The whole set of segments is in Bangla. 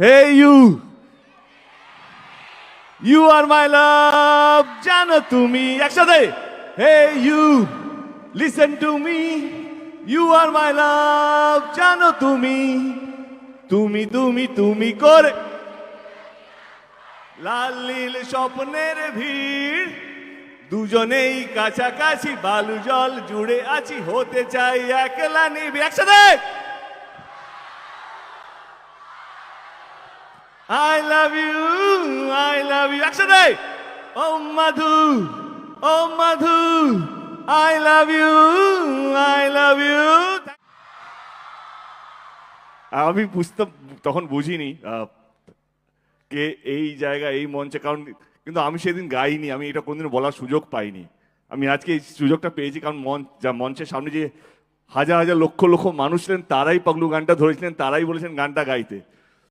Hey you you are my love জানো তুমি একসাথে। Hey you listen to me you are my love জানো তুমি। তুমি তুমি তুমি করে। লাল, নীল স্বপ্নের ভিড়। দুজনেই কাছাকাছি বালু জল জুড়ে আছি। হতে চাই একলা নিবি। একসাথে। I love you I love you একসাথে! ও মাধু ও Madhu I love you I love you আমি বুঝতে, তখন বুঝিনি কে এই জায়গা এই মঞ্চে, কারণ কিন্তু আমি সেদিন গাইনি, আমি এটা কোনদিন বলার সুযোগ পাইনি। আমি আজকে এই সুযোগটা পেয়েছি, কারণ মঞ্চ যা মঞ্চের সামনে যে হাজার হাজার লক্ষ লক্ষ মানুষ ছিলেন, তারাই পাগলু গানটা ধরেছিলেন, তারাই বলেছেন গানটা গাইতে।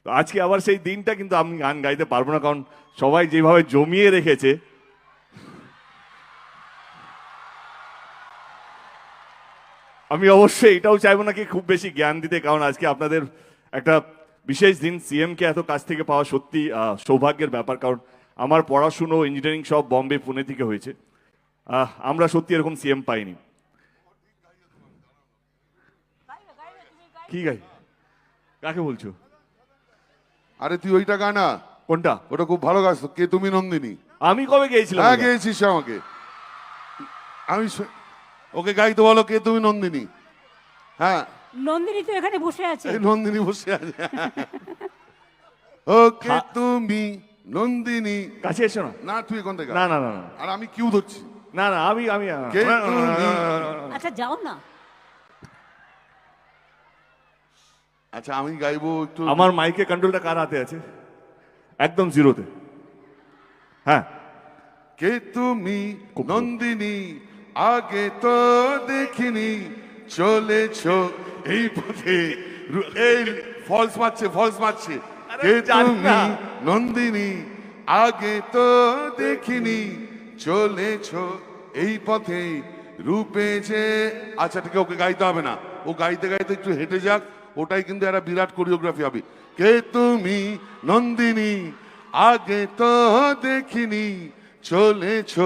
তো আজকে আবার সেই দিনটা কিন্তু আমি গান গাইতে পারব না, কারণ সবাই যেভাবে জমিয়ে রেখেছে। আমি অবশ্যই এটাও চাইব না কি খুব বেশি জ্ঞান দিতে, কারণ আজকে আপনাদের একটা বিশেষ দিন সিএমকে এত কাছ থেকে পাওয়া সত্যি সৌভাগ্যের ব্যাপার, কারণ আমার পড়াশুনো ইঞ্জিনিয়ারিং সব বম্বে, পুনে থেকে হয়েছে। আমরা সত্যি এরকম সিএম পাইনি। কি গাই? কাকে বলছো? আরে তুই ওইটা গানা কোনটা ওটা খুব ভালো গাছ কে তুমি নন্দিনী আমি কবে গিয়েছিলাম হ্যাঁ? গেয়েছিস আমাকে আমি ওকে গাইতে বলো কে তুমি নন্দিনী হ্যাঁ নন্দিনী তো এখানে বসে আছে নন্দিনী বসে আছে ওকে হ্যাঁ। তুমি নন্দিনী কাছে এসো না না তুই এখান থেকে না না না না আর আমি কিউ ধরছি না না আমি আমি আচ্ছা যাও না আচ্ছা আমি গাইবো একটু। আমার মাইকের কন্ট্রোলটা কার হাতে আছে? একদম জিরোতে। হ্যাঁ। কে তুমি। নন্দিনী? আগে তো দেখিনি চলেছ এই পথে। এই ফলস মারছে ফলস মারছে। কে তুমি। নন্দিনী? আগে তো দেখিনি চলেছ এই পথে। রূপে যে আচ্ছা ঠিক ওকে গাইতে হবে না। ও গাইতে গাইতে একটু হেঁটে যাক। ওটাই কিন্তু একটা বিরাট কোরিওগ্রাফি হবে। কে তুমি নন্দিনী? আগে তো দেখিনি চলেছ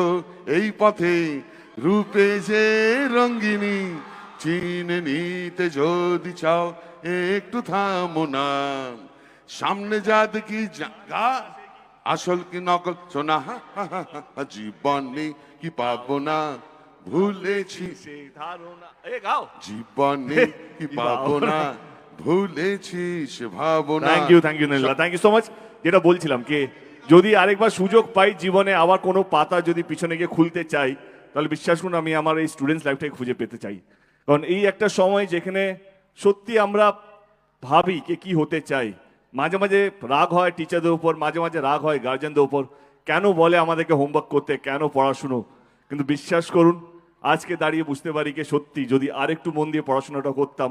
এই পথে। রূপে যে রঙ্গিনী চিনে নিতে যদি চাও একটু থামো না। সামনে যা দেখি আসল কি নকল? হা, জীবনে কি পাবো না? ভুলেছি। জীবনে কি পাবো না? ভুলেছি সে ভাবো thank you thank you Nila thank you so much যেটা বলছিলাম কি যদি আরেকবার সুযোগ পাই জীবনে আবার কোনো পাতা যদি পিছনে গিয়ে খুলতে চাই তাহলে বিশ্বাস করুন আমি আমার এই স্টুডেন্টস লাইফটাকে খুঁজে পেতে চাই। কারণ এই একটা সময় যেখানে সত্যি আমরা ভাবি কে কি হতে চাই। মাঝে মাঝে রাগ হয় টিচারদের উপর মাঝে মাঝে রাগ হয় গার্জেনদের উপর। কেন বলে আমাদেরকে হোমওয়ার্ক করতে কেন পড়াশুনো? কিন্তু বিশ্বাস করুন আজকে দাঁড়িয়ে বুঝতে পারি কি সত্যি যদি আরেকটু মন দিয়ে পড়াশোনাটা করতাম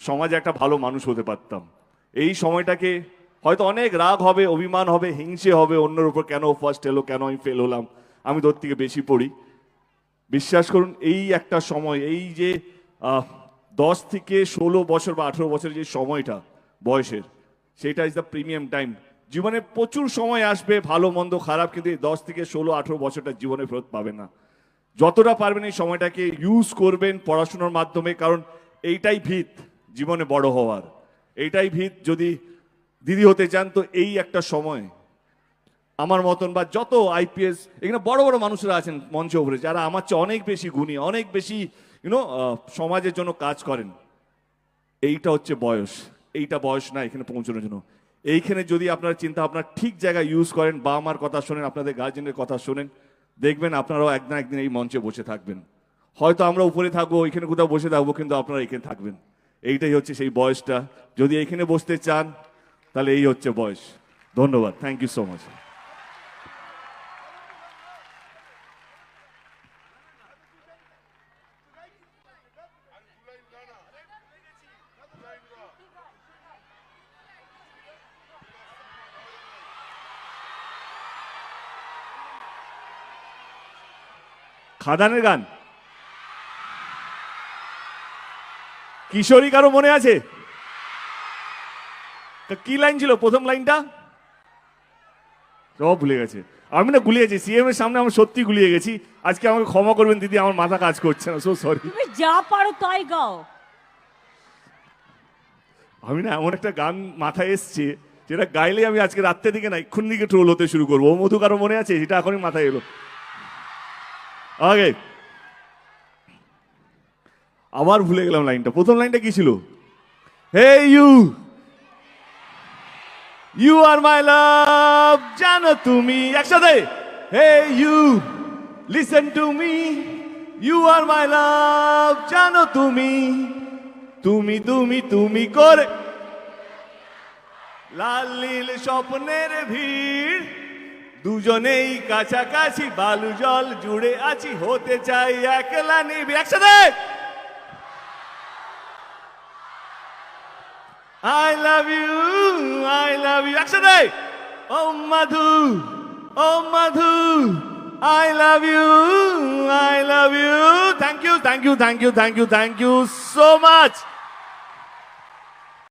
সমাজে একটা ভালো মানুষ হতে পারতাম। এই সময়টাকে হয়তো অনেক রাগ হবে, অভিমান হবে, হিংসে হবে, অন্যের উপর কেন ফার্স্ট এলো, কেন আমি ফেল হলাম, আমি তোর থেকে বেশি পড়ি। বিশ্বাস করুন, এই একটা সময়, এই যে দশ থেকে ষোলো বছর বা আঠেরো বছরের যে সময়টা, বয়সের, সেটা ইজ দ্য প্রিমিয়াম টাইম জীবনে প্রচুর সময় আসবে, ভালো, মন্দ, খারাপ, কিন্তু এই দশ থেকে ষোলো, আঠেরো বছরটা জীবনে ফেরত পাবে না। যতটা পারবেন এই সময়টাকে ইউজ করবেন পড়াশোনার মাধ্যমে, কারণ এইটাই ভিত। জীবনে বড় হওয়ার। এইটাই ভিত যদি দিদি হতে চান, তো এই একটা সময়। আমার মতন বা যত আইপিএস এখানে বড় বড় মানুষরা আছেন মঞ্চে উপরে, যারা আমার চেয়ে অনেক বেশি গুণী, অনেক বেশি ইউনো সমাজের জন্য কাজ করেন। এইটা হচ্ছে বয়স। এইটা বয়স না এখানে পৌঁছানোর জন্য। এইখানে যদি আপনারা চিন্তা আপনার ঠিক জায়গায় ইউজ করেন বাবা মার কথা শোনেন, আপনাদের গার্জেনের কথা শোনেন, দেখবেন আপনারাও একদিন একদিন এই মঞ্চে বসে থাকবেন। হয়তো আমরা উপরে থাকব এখানে কোথাও বসে থাকব, কিন্তু আপনারা এখানে থাকবেন। এইটাই হচ্ছে সেই বয়সটা। যদি এখানে বসতে চান, তাহলে এই হচ্ছে বয়স। ধন্যবাদ। থ্যাংক ইউ সো মাচ খাদানের গান। কিশোরী কারও মনে আছে? তা কি লাইন ছিল প্রথম লাইনটা সব ভুলে গেছে। আমি না গুলিয়ে গেছি। সিএম এর সামনে আমি সত্যি গুলিয়ে গেছি। আজকে আমাকে ক্ষমা করবেন দিদি আমার মাথা কাজ করছে না সো সরি তুমি যা পারো তাই গাও। আমি না এমন একটা গান মাথায় এসছে যেটা গাইলে আমি আজকে রাত্রে দিকে না এক্ষুন দিকে ট্রোল হতে শুরু করব। ও মধু কারও মনে আছে? সেটা এখনই মাথায় এলো। আগে আবার ভুলে গেলাম লাইনটা। প্রথম লাইনটা কি ছিল? হে you you are my love জানো তুমি। একসাথে। Hey you listen to me you are my love জানো তুমি। তুমি তুমি তুমি করে। লাল, নীল স্বপ্নের ভিড়। দুজনেই কাছাকাছি বালু জল জুড়ে আছি, হতে চাই একলা নিবি একসাথে। I love you I love you একসাথে ও মাধু ও Madhu I love you I love you thank you thank you thank you thank you thank you so much